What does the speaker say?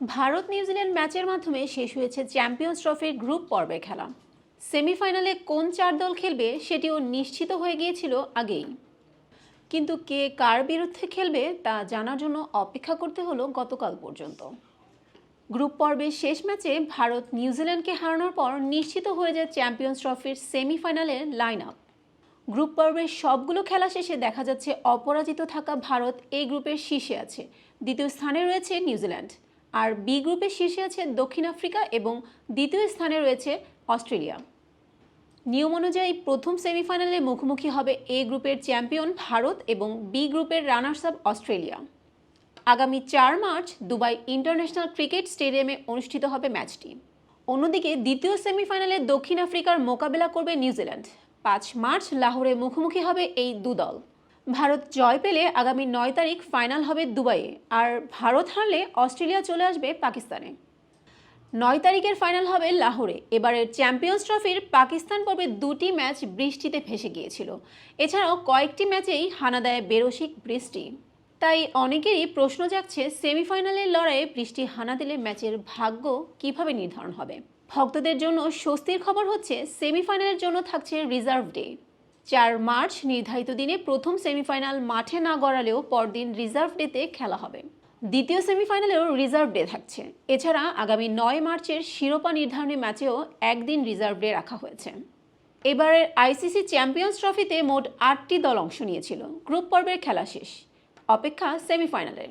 Bharat New Zealand ম্যাচের মাধ্যমে শেষ হয়েছে চ্যাম্পিয়ন্স ট্রফির গ্রুপ পর্বে খেলা। সেমিফাইনালে কোন চার দল খেলবে সেটিও নিশ্চিত হয়ে গিয়েছিল আগেই। কিন্তু কে কার বিরুদ্ধে খেলবে তা জানার জন্য অপেক্ষা করতে হলো গতকাল পর্যন্ত। গ্রুপ পর্বের শেষ ম্যাচে ভারত নিউজিল্যান্ডকে হারানোর পর নিশ্চিত হয়ে যায় চ্যাম্পিয়ন্স ট্রফির সেমিফাইনালের লাইন আপ গ্রুপ পর্বের সবগুলো খেলা শেষে দেখা যাচ্ছে অপরাজিত থাকা ভারত এই গ্রুপের শীর্ষে আছে। দ্বিতীয় স্থানে রয়েছে নিউজিল্যান্ড আর বি গ্রুপের শীর্ষে আছে দক্ষিণ আফ্রিকা এবং দ্বিতীয় স্থানে রয়েছে অস্ট্রেলিয়া। নিয়ম অনুযায়ী প্রথম সেমিফাইনালে মুখোমুখি হবে এ গ্রুপের চ্যাম্পিয়ন ভারত এবং বি গ্রুপের রানার্স আপ অস্ট্রেলিয়া। আগামী চার মার্চ দুবাই ইন্টারন্যাশনাল ক্রিকেট স্টেডিয়ামে অনুষ্ঠিত হবে ম্যাচটি। অন্যদিকে দ্বিতীয় সেমিফাইনালে দক্ষিণ আফ্রিকার মোকাবেলা করবে নিউজিল্যান্ড। পাঁচ মার্চ লাহোরে মুখোমুখি হবে এই দু দল ভারত জয় পেলে আগামী নয় তারিখ ফাইনাল হবে দুবাইয়ে, আর ভারত হারলে অস্ট্রেলিয়া চলে আসবে পাকিস্তানে। নয় তারিখের ফাইনাল হবে লাহোরে, এবারের চ্যাম্পিয়ন্স ট্রফির পাকিস্তান পর্বে দুটি ম্যাচ বৃষ্টিতে ভেসে গিয়েছিল। এছাড়াও কয়েকটি ম্যাচেই হানা দেয় বেরসিক বৃষ্টি। তাই অনেকেরই প্রশ্ন জাগছে সেমিফাইনালের লড়াইয়ে বৃষ্টি হানা দিলে ম্যাচের ভাগ্য কীভাবে নির্ধারণ হবে? ভক্তদের জন্য স্বস্তির খবর হচ্ছে, সেমিফাইনালের জন্য থাকছে রিজার্ভ ডে। চার মার্চ নির্ধারিত দিনে প্রথম সেমিফাইনাল মাঠে না গড়ালেও পরদিন রিজার্ভ ডেতে খেলা হবে। দ্বিতীয় সেমিফাইনালেও রিজার্ভ ডে থাকছে। এছাড়া আগামী নয় মার্চের শিরোপা নির্ধারণী ম্যাচেও একদিন রিজার্ভ ডে রাখা হয়েছে। এবারের আইসিসি চ্যাম্পিয়ন্স ট্রফিতে মোট আটটি দল অংশ নিয়েছিল। গ্রুপ পর্বের খেলা শেষ। অপেক্ষা সেমিফাইনালের